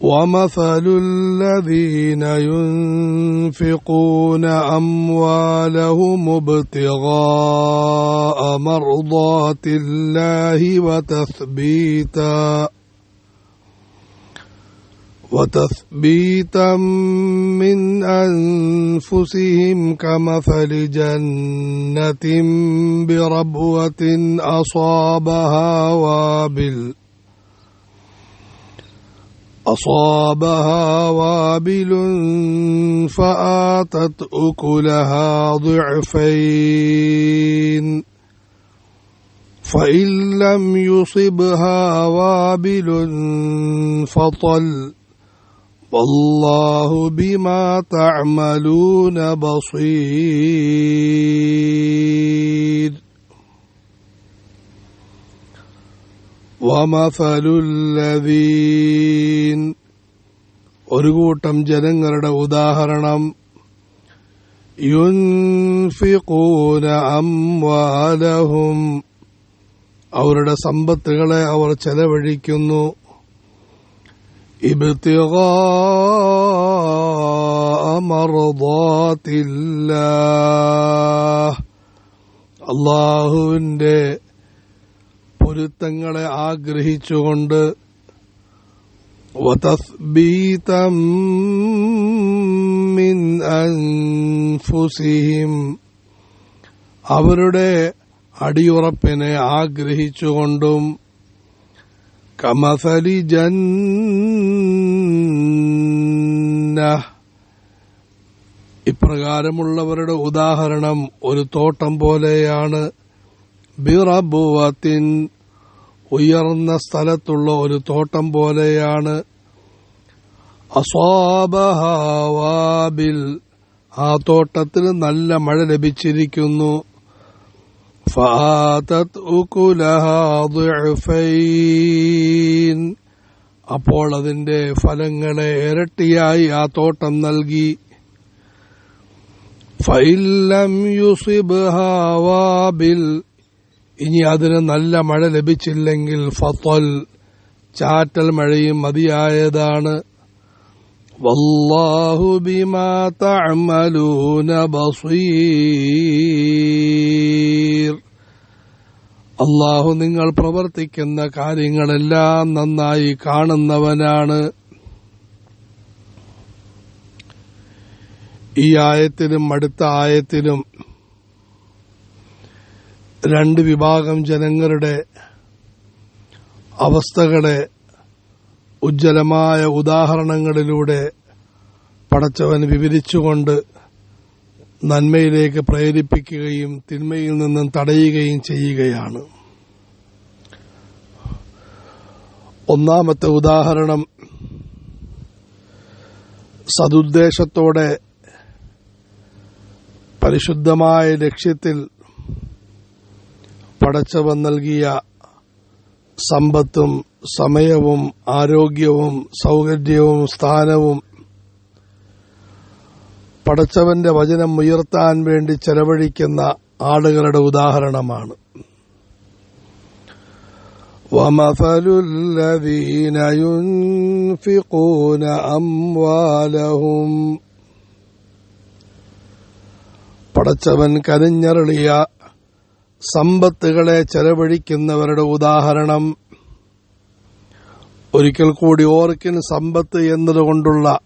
ومثل الذين ينفقون أموالهم ابتغاء مرضات الله وتثبيتا وتثبيتا من أنفسهم كمثل جنة بربوة أصابها وابل أصابها وابل فآتت أكلها ضعفين. فإن لم يصبها وابل فطل. والله بما تعملون بصير. ഒരു കൂട്ടം ജനങ്ങളുടെ ഉദാഹരണം. യുൻഫിഖൂന അംവാലഹും. അവരുടെ സമ്പത്തുകളെ അവർ ചെലവഴിക്കുന്നു. അള്ളാഹുവിന്റെ പൊരുത്തങ്ങളെ ആഗ്രഹിച്ചുകൊണ്ട് وتثبيتا من أنفسهم അവരുടെ അടിയുറപ്പിനെ ആഗ്രഹിച്ചുകൊണ്ടും കമസലി ജന്ന ഇപ്രകാരമുള്ളവരുടെ ഉദാഹരണം ഒരു തോട്ടം പോലെയാണ് ബിറബുവത്തിൻ ഉയർന്ന സ്ഥലത്തുള്ള ഒരു തോട്ടം പോലെയാണ്. അസ്വാബഹാവാബിൽ ആ തോട്ടത്തിന് നല്ല മഴ ലഭിച്ചിരിക്കുന്നു. അപ്പോൾ അതിന്റെ ഫലങ്ങളെ ഇരട്ടിയായി ആ തോട്ടം നൽകി. ഫൈലം യുസിബ് ഹാവാബിൽ ഇനി അതിന് നല്ല മഴ ലഭിച്ചില്ലെങ്കിൽ ഫത്തൽ ചാറ്റൽ മഴയും മതിയായതാണ്. വല്ലാഹു ബിമാ തഅമലൂന ബസീർ. അള്ളാഹു നിങ്ങൾ പ്രവർത്തിക്കുന്ന കാര്യങ്ങളെല്ലാം നന്നായി കാണുന്നവനാണ്. ഈ ആയത്തിനും അടുത്ത ആയത്തിലും രണ്ട് വിഭാഗം ജനങ്ങളുടെ അവസ്ഥകളെ ഉജ്ജ്വലമായ ഉദാഹരണങ്ങളിലൂടെ പടച്ചവൻ വിവരിച്ചുകൊണ്ട് നന്മയിലേക്ക് പ്രേരിപ്പിക്കുകയും തിന്മയിൽ നിന്നും തടയുകയും ചെയ്യുകയാണ്. ഒന്നാമത്തെ ഉദാഹരണം സതുദ്ദേശത്തോടെ പരിശുദ്ധമായ ലക്ഷ്യത്തിൽ പടച്ചവൻ നൽകിയ സമ്പത്തും സമയവും ആരോഗ്യവും സൗകര്യവും സ്ഥാനവും പടച്ചവന്റെ വചനം ഉയർത്താൻ വേണ്ടി ചെലവഴിക്കുന്ന ആളുകളുടെ ഉദാഹരണമാണ് ومثل الذين ينفقون أموالهم പടച്ചവൻ കനിഞ്ഞരളിയ സമ്പത്തുകളെ ചെലവഴിക്കുന്നവരുടെ ഉദാഹരണം. ഒരിക്കൽ കൂടി ഓർക്കിൻ സമ്പത്ത് എന്നതുകൊണ്ടുള്ള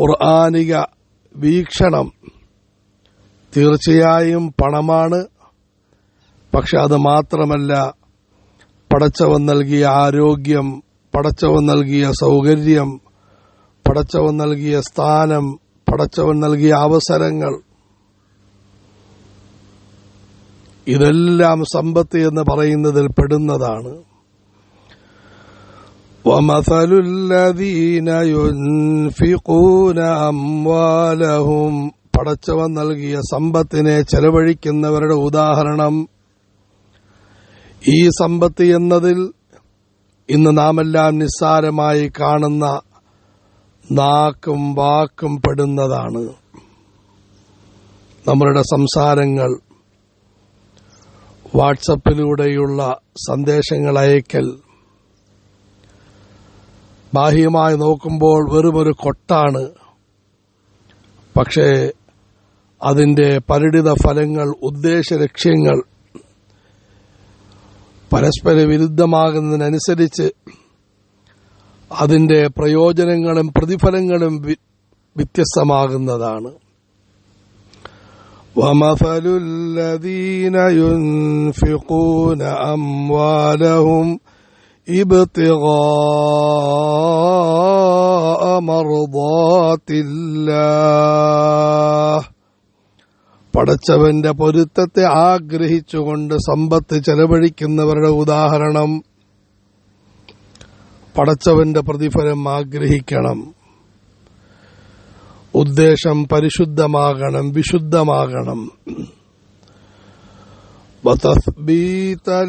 ഖുർആാനിക വീക്ഷണം തീർച്ചയായും പണമാണ്. പക്ഷെ അത് മാത്രമല്ല പടച്ചവൻ നൽകിയ ആരോഗ്യം പടച്ചവൻ നൽകിയ സൗകര്യം പടച്ചവൻ നൽകിയ സ്ഥാനം പടച്ചവൻ നൽകിയ അവസരങ്ങൾ ഇതെല്ലാം സമ്പത്ത് എന്ന് പറയുന്നതിൽ പെടുന്നതാണ് ومثل الذين ينفقون أموالهم പടച്ചവൻ നൽകിയ സമ്പത്തിനെ ചെലവഴിക്കുന്നവരുടെ ഉദാഹരണം ഈ സമ്പത്ത് എന്നതിൽ ഇന്ന് നാമെല്ലാം നിസ്സാരമായി കാണുന്ന നാക്കും വാക്കും പെടുന്നതാണ് നമ്മളുടെ സംസാരങ്ങൾ വാട്സപ്പിലൂടെയുള്ള സന്ദേശങ്ങൾ അയക്കൽ. ബാഹ്യമായി നോക്കുമ്പോൾ വെറുമൊരു കൊട്ടാണ്. പക്ഷേ അതിന്റെ പരിണിത ഫലങ്ങൾ ഉദ്ദേശ ലക്ഷ്യങ്ങൾ പരസ്പര വിരുദ്ധമാകുന്നതിനനുസരിച്ച് അതിന്റെ പ്രയോജനങ്ങളും പ്രതിഫലങ്ങളും വ്യത്യസ്തമാകുന്നതാണ്. ومثل الذين ينفقون أموالهم ابتغاء مرضات الله പടച്ചവന്റെ പൊരുത്തത്തെ ആഗ്രഹിച്ചുകൊണ്ട് സമ്പത്ത് ചെലവഴിക്കുന്നവരുടെ ഉദാഹരണം പടച്ചവന്റെ പ്രതിഫലം ആഗ്രഹിക്കണം ഉദ്ദേശം പരിശുദ്ധമാകണം വിശുദ്ധമാകണം وتثبيتا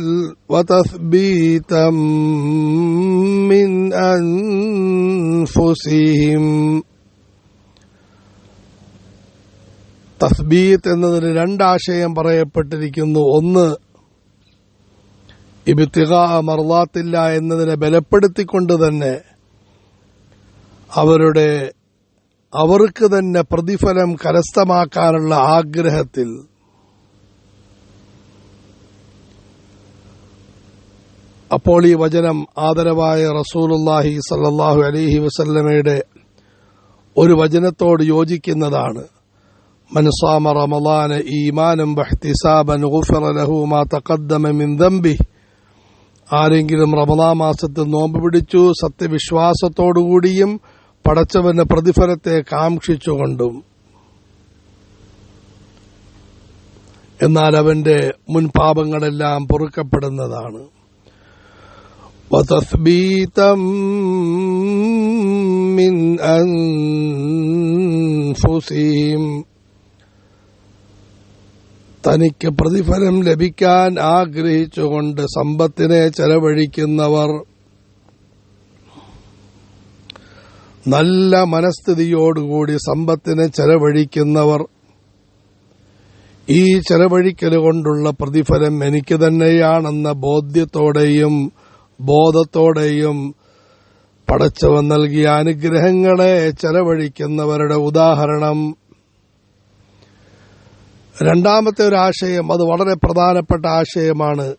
وتثبيتا من أنفسهم തസ്ബീത്ത് എന്നതിന് രണ്ടാശയം പറയപ്പെട്ടിരിക്കുന്നു ഒന്ന് ഇബിത്തിക മർലാത്തില്ല എന്നതിനെ ബലപ്പെടുത്തിക്കൊണ്ട് തന്നെ അവരുടെ അവർക്ക് തന്നെ പ്രതിഫലം കരസ്ഥമാക്കാനുള്ള ആഗ്രഹത്തിൽ അപ്പോൾ ഈ വചനം ആദരവായ റസൂലുല്ലാഹി സല്ലാഹു അലഹി വസല്ലമയുടെ ഒരു വചനത്തോട് യോജിക്കുന്നതാണ്. മനസ്സാമ റമളാന ഈമാനും ബഹ്തിസാബൻ ഗുഫറ ലഹു മാ തഖദ്ദമ മിൻ ആരെങ്കിലും റമദാ മാസത്തിൽ നോമ്പ് പിടിച്ചു സത്യവിശ്വാസത്തോടുകൂടിയും പടച്ചവന്റെ പ്രതിഫലത്തെ കാക്ഷിച്ചുകൊണ്ടും എന്നാൽ അവന്റെ മുൻ പാപങ്ങളെല്ലാം പൊറുക്കപ്പെടുന്നതാണ് وتثبيتا من أنفسهم തനിക്ക് പ്രതിഫലം ലഭിക്കാൻ ആഗ്രഹിച്ചുകൊണ്ട് സമ്പത്തിനെ ചെലവഴിക്കുന്നവർ നല്ല മനസ്ഥിതിയോടുകൂടി സമ്പത്തിനെ ചെലവഴിക്കുന്നവർ ഈ ചെലവഴിക്കൽ കൊണ്ടുള്ള പ്രതിഫലം എനിക്ക് തന്നെയാണെന്ന ബോധ്യത്തോടെയും ബോധത്തോടെയും പടച്ചവൻ നൽകിയ അനുഗ്രഹങ്ങളെ ചെലവഴിക്കുന്നവരുടെ ഉദാഹരണം. രണ്ടാമത്തെ ഒരു ആശയം അത് വളരെ പ്രധാനപ്പെട്ട ആശയമാണ്.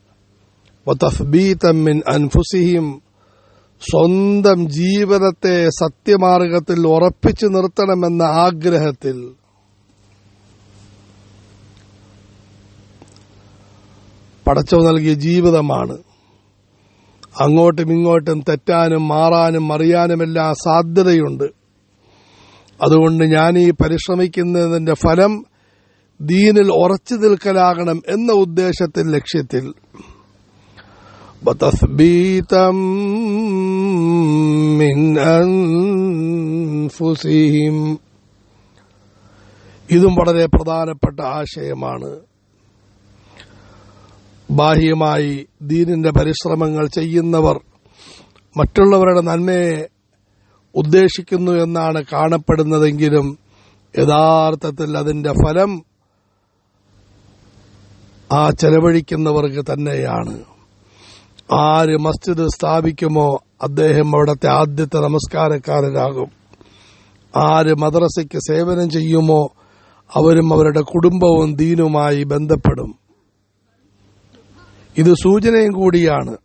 വതസ്ബീതം മിൻ അൻഫുസിഹിം. സ്വന്തം ജീവിതത്തെ സത്യമാർഗത്തിൽ ഉറപ്പിച്ചു നിർത്തണമെന്ന ആഗ്രഹത്തിൽ പടച്ചവ് നൽകിയ ജീവിതമാണ്. അങ്ങോട്ടും ഇങ്ങോട്ടും തെറ്റാനും മാറാനും അറിയാനുമെല്ലാം സാധ്യതയുണ്ട്. അതുകൊണ്ട് ഞാൻ ഈ പരിശ്രമിക്കുന്നതിന്റെ ഫലം ദീനിൽ ഉറച്ചു നിൽക്കലാകണം എന്ന ഉദ്ദേശത്തിൽ ലക്ഷ്യത്തിൽ وتثبيتا من أنفسهم ഇതും വളരെ പ്രധാനപ്പെട്ട ആശയമാണ് ബാഹ്യമായി ദീനിന്റെ പരിശ്രമങ്ങൾ ചെയ്യുന്നവർ മറ്റുള്ളവരുടെ നന്മയെ ഉദ്ദേശിക്കുന്നു എന്നാണ് കാണപ്പെടുന്നതെങ്കിലും യഥാർത്ഥത്തിൽ അതിന്റെ ഫലം ആ ചെലവഴിക്കുന്നവർക്ക് തന്നെയാണ് ആര് മസ്ജിദ് സ്ഥാപിക്കുമോ അദ്ദേഹം അവിടത്തെ ആദ്യത്തെ നമസ്കാരക്കാരനാകും. ആര് മദ്രസയ്ക്ക് സേവനം ചെയ്യുമോ അവരും അവരുടെ കുടുംബവും ദീനുമായി ബന്ധപ്പെടും. ഇത് സൂചനയും കൂടിയാണ്.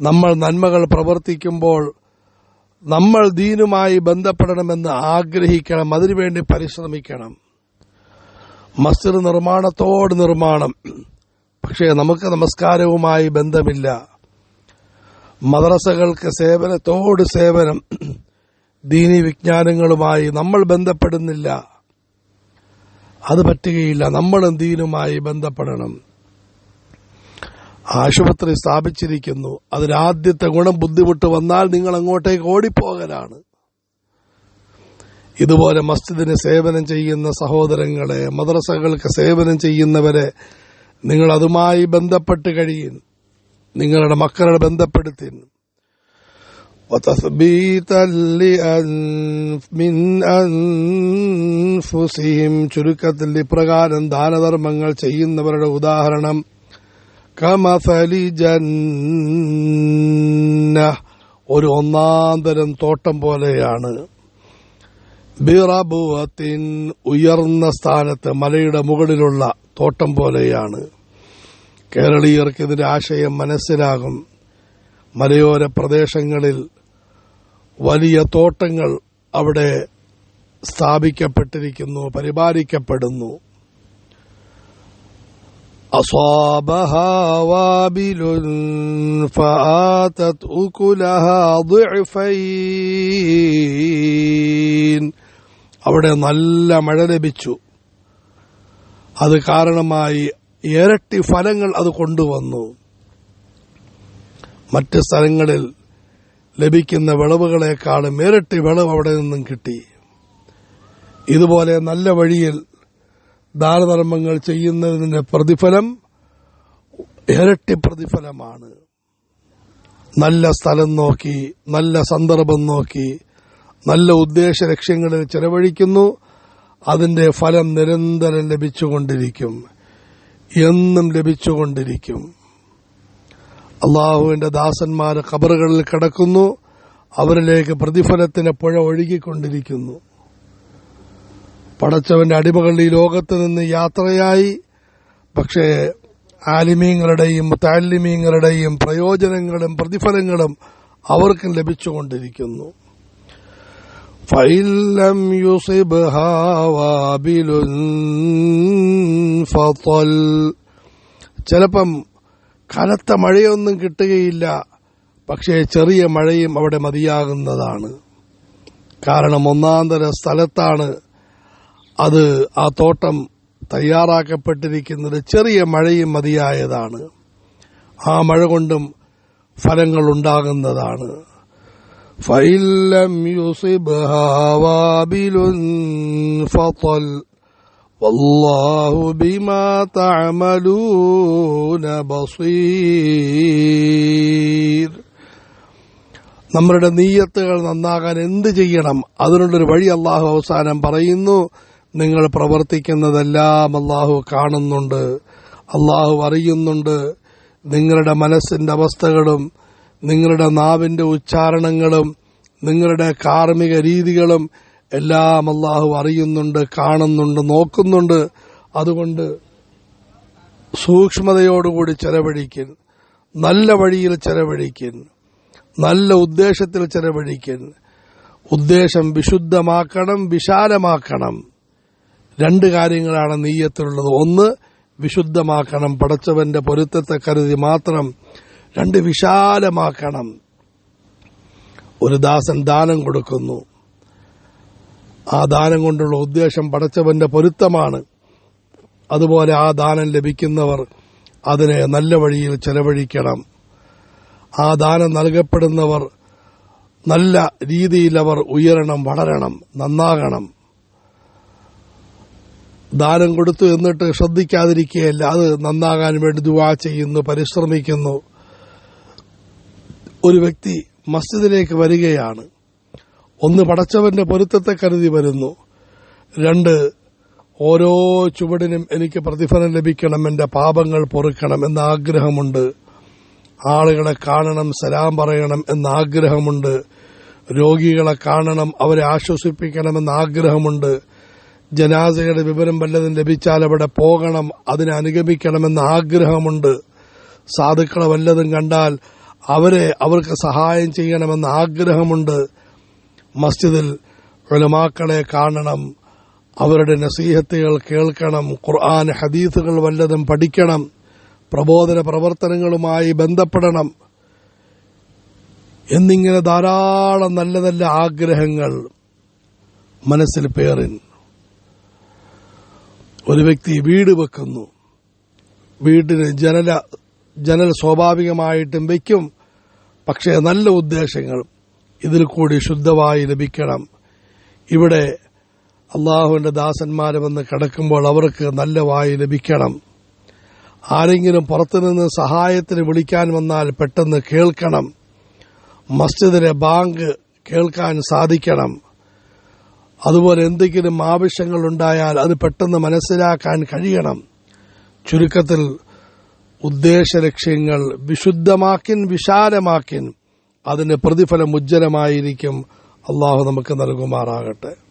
നമ്മൾ നന്മകൾ പ്രവർത്തിക്കുമ്പോൾ നമ്മൾ ദീനുമായി ബന്ധപ്പെടണമെന്ന് ആഗ്രഹിക്കണം. അതിനുവേണ്ടി പരിശ്രമിക്കണം. മസ്ജിദ് നിർമ്മാണത്തോട് നിർമ്മാണം. പക്ഷേ നമുക്ക് നമസ്കാരവുമായി ബന്ധമില്ല. മദ്രസകൾക്ക് സേവനത്തോട് സേവനം ദീനി വിജ്ഞാനങ്ങളുമായി നമ്മൾ ബന്ധപ്പെടുന്നില്ല. അത് പറ്റുകയില്ല. നമ്മളും ദീനുമായി ബന്ധപ്പെടണം. ആശുപത്രി സ്ഥാപിച്ചിരിക്കുന്നു. അതിനാദ്യത്തെ ഗുണം ബുദ്ധിമുട്ട് വന്നാൽ നിങ്ങൾ അങ്ങോട്ടേക്ക് ഓടിപ്പോകലാണ്. ഇതുപോലെ മസ്ജിദിന് സേവനം ചെയ്യുന്ന സഹോദരങ്ങളെ മദ്രസകൾക്ക് സേവനം ചെയ്യുന്നവരെ നിങ്ങൾ അതുമായി ബന്ധപ്പെട്ട് കഴിയുന്നു. നിങ്ങളുടെ മക്കളെ ബന്ധപ്പെടുത്തുന്നു ചുരുക്കത്തിൽ ഇപ്രകാരം ദാനധർമ്മങ്ങൾ ചെയ്യുന്നവരുടെ ഉദാഹരണം. കമസലി ജന്ന. ഒരു ഒന്നാന്തരം തോട്ടം പോലെയാണ്. ബിറബുവത്തിൻ ഉയർന്ന സ്ഥാനത്ത് മലയുടെ മുകളിലുള്ള തോട്ടം പോലെയാണ് കേരളീയർക്ക് ഇതിന്റെ ആശയം മനസ്സിലാകും മലയോര പ്രദേശങ്ങളിൽ വലിയ തോട്ടങ്ങൾ അവിടെ സ്ഥാപിക്കപ്പെട്ടിരിക്കുന്നു പരിപാലിക്കപ്പെടുന്നു أصابها وابل فآتت أكلها ضعفين അവിടെ നല്ല മഴ ലഭിച്ചു അത് കാരണമായി ഇരട്ടി ഫലങ്ങൾ അത് കൊണ്ടുവന്നു. മറ്റ് സ്ഥലങ്ങളിൽ ലഭിക്കുന്ന വിളവുകളെക്കാളും ഇരട്ടി വിളവ് അവിടെ നിന്നും കിട്ടി. ഇതുപോലെ നല്ല വഴിയിൽ ദാനധർമ്മങ്ങൾ ചെയ്യുന്നതിന്റെ പ്രതിഫലം ഇരട്ടി പ്രതിഫലമാണ്. നല്ല സ്ഥലം നോക്കി നല്ല സന്ദർഭം നോക്കി നല്ല ഉദ്ദേശ ലക്ഷ്യങ്ങളിൽ ചെലവഴിക്കുന്നു. അതിന്റെ ഫലം നിരന്തരം ലഭിച്ചുകൊണ്ടിരിക്കും. എന്നും ലഭിച്ചുകൊണ്ടിരിക്കും. അള്ളാഹുവിന്റെ ദാസന്മാരെ ഖബറുകളിൽ കിടക്കുന്നു. അവരിലേക്ക് പ്രതിഫലത്തിന് പുഴ ഒഴുകിക്കൊണ്ടിരിക്കുന്നു. പടച്ചവന്റെ അടിമകൾ ഈ ലോകത്ത് നിന്ന് യാത്രയായി. പക്ഷേ ആലിമീങ്ങളുടെയും താലിമീങ്ങളുടെയും പ്രയോജനങ്ങളും പ്രതിഫലങ്ങളും അവർക്കും ലഭിച്ചുകൊണ്ടിരിക്കുന്നു. ഫൈലം يصبها وابل فطل ചിലപ്പം കനത്ത മഴയൊന്നും കിട്ടുകയില്ല പക്ഷേ ചെറിയ മഴയും അവിടെ മതിയാകുന്നതാണ്. കാരണം ഒന്നാന്തര സ്ഥലത്താണ് അത് ആ തോട്ടം തയ്യാറാക്കപ്പെട്ടിരിക്കുന്നത്. ചെറിയ മഴയും മതിയായതാണ്. ആ മഴ കൊണ്ടും ഫലങ്ങൾ ഉണ്ടാകുന്നതാണ്. ഫൈലം യുസിബ്ഹാ വാബിലുൻ ഫതൽ والله بما تعملون بصير നമ്മളുടെ നീയത്തുകൾ നന്നാകാൻ എന്ത് ചെയ്യണം അതിനുള്ളൊരു വഴി അള്ളാഹു അവസാനം പറയുന്നു നിങ്ങൾ പ്രവർത്തിക്കുന്നതെല്ലാം അള്ളാഹു കാണുന്നുണ്ട് അള്ളാഹു അറിയുന്നുണ്ട് നിങ്ങളുടെ മനസ്സിന്റെ അവസ്ഥകളും നിങ്ങളുടെ നാവിന്റെ ഉച്ചാരണങ്ങളും നിങ്ങളുടെ കാർമ്മിക രീതികളും എല്ലാം അള്ളാഹു അറിയുന്നുണ്ട് കാണുന്നുണ്ട് നോക്കുന്നുണ്ട്. അതുകൊണ്ട് സൂക്ഷ്മതയോടുകൂടി ചെലവഴിക്കൻ നല്ല വഴിയിൽ ചെലവഴിക്കൻ നല്ല ഉദ്ദേശത്തിൽ ചെലവഴിക്കൻ. ഉദ്ദേശം വിശുദ്ധമാക്കണം വിശാലമാക്കണം. രണ്ട് കാര്യങ്ങളാണ് നീയത്തിലുള്ളത്. ഒന്ന് വിശുദ്ധമാക്കണം പടച്ചവന്റെ പൊരുത്തത്തെ കരുതി മാത്രം രണ്ട് വിശാലമാക്കണം. ഒരു ദാസൻ ദാനം കൊടുക്കുന്നു. ആ ദാനം കൊണ്ടുള്ള ഉദ്ദേശം പടച്ചവന്റെ പൊരുത്തമാണ്. അതുപോലെ ആ ദാനം ലഭിക്കുന്നവർ അതിനെ നല്ല വഴിയിൽ ചെലവഴിക്കണം. ആ ദാനം നൽകപ്പെടുന്നവർ നല്ല രീതിയിൽ അവർ ഉയരണം വളരണം നന്നാകണം. ദാനം കൊടുത്തു എന്നിട്ട് ശ്രദ്ധിക്കാതിരിക്കുകയല്ല അത് നന്നാകാൻ വേണ്ടി ദുവാ ചെയ്യുന്നു പരിശ്രമിക്കുന്നു. ഒരു വ്യക്തി മസ്ജിദിലേക്ക് വരികയാണ്. ഒന്ന് പടച്ചവന്റെ പൊരുത്തത്തെ കരുതി വരുന്നു. രണ്ട് ഓരോ ചുവടിനും എനിക്ക് പ്രതിഫലം ലഭിക്കണം എന്റെ പാപങ്ങൾ പൊറുക്കണം എന്ന ആഗ്രഹമുണ്ട്. ആളുകളെ കാണണം സലാം പറയണം എന്ന ആഗ്രഹമുണ്ട്. രോഗികളെ കാണണം അവരെ ആശ്വസിപ്പിക്കണമെന്ന ആഗ്രഹമുണ്ട്. ജനാസയുടെ വിവരം വല്ലതും ലഭിച്ചാൽ അവിടെ പോകണം അതിനെ അനുഗമിക്കണമെന്ന ആഗ്രഹമുണ്ട്. സാധുക്കളെ വല്ലതും കണ്ടാൽ അവരെ അവർക്ക് സഹായം ചെയ്യണമെന്ന ആഗ്രഹമുണ്ട്. മസ്ജിദിൽ ഉലമാക്കളെ കാണണം. അവരുടെ നസീഹത്തുകൾ കേൾക്കണം. ഖുർആൻ ഹദീസുകൾ വല്ലതും പഠിക്കണം. പ്രബോധന പ്രവർത്തനങ്ങളുമായി ബന്ധപ്പെടണം. എന്നിങ്ങനെ ധാരാളം നല്ല നല്ല ആഗ്രഹങ്ങൾ മനസ്സിൽ പേറിൻ. ഒരു വ്യക്തി വീട് വെക്കുന്നു. വീട്ടിന് ജനല ജനൽ സ്വാഭാവികമായിട്ടും വയ്ക്കും പക്ഷേ നല്ല ഉദ്ദേശങ്ങൾ ഇതിൽ കൂടി ശുദ്ധമായി ലഭിക്കണം. ഇവിടെ അള്ളാഹുവിന്റെ ദാസന്മാരെ വന്ന് കിടക്കുമ്പോൾ അവർക്ക് നല്ല വായി ലഭിക്കണം. ആരെങ്കിലും പുറത്തുനിന്ന് സഹായത്തിന് വിളിക്കാൻ വന്നാൽ പെട്ടെന്ന് കേൾക്കണം. മസ്ജിദിലെ ബാങ്ക് കേൾക്കാൻ സാധിക്കണം. അതുപോലെ എന്തെങ്കിലും ആവശ്യങ്ങൾ ഉണ്ടായാൽ അത് പെട്ടെന്ന് മനസ്സിലാക്കാൻ കഴിയണം. ചുരുക്കത്തിൽ ഉദ്ദേശ ലക്ഷ്യങ്ങൾ വിശുദ്ധമാക്കിൻ വിശാലമാക്കിൻ അതിന് പ്രതിഫലം ഉജ്ജ്വലമായിരിക്കും. അള്ളാഹു നമുക്ക് നൽകുമാറാകട്ടെ.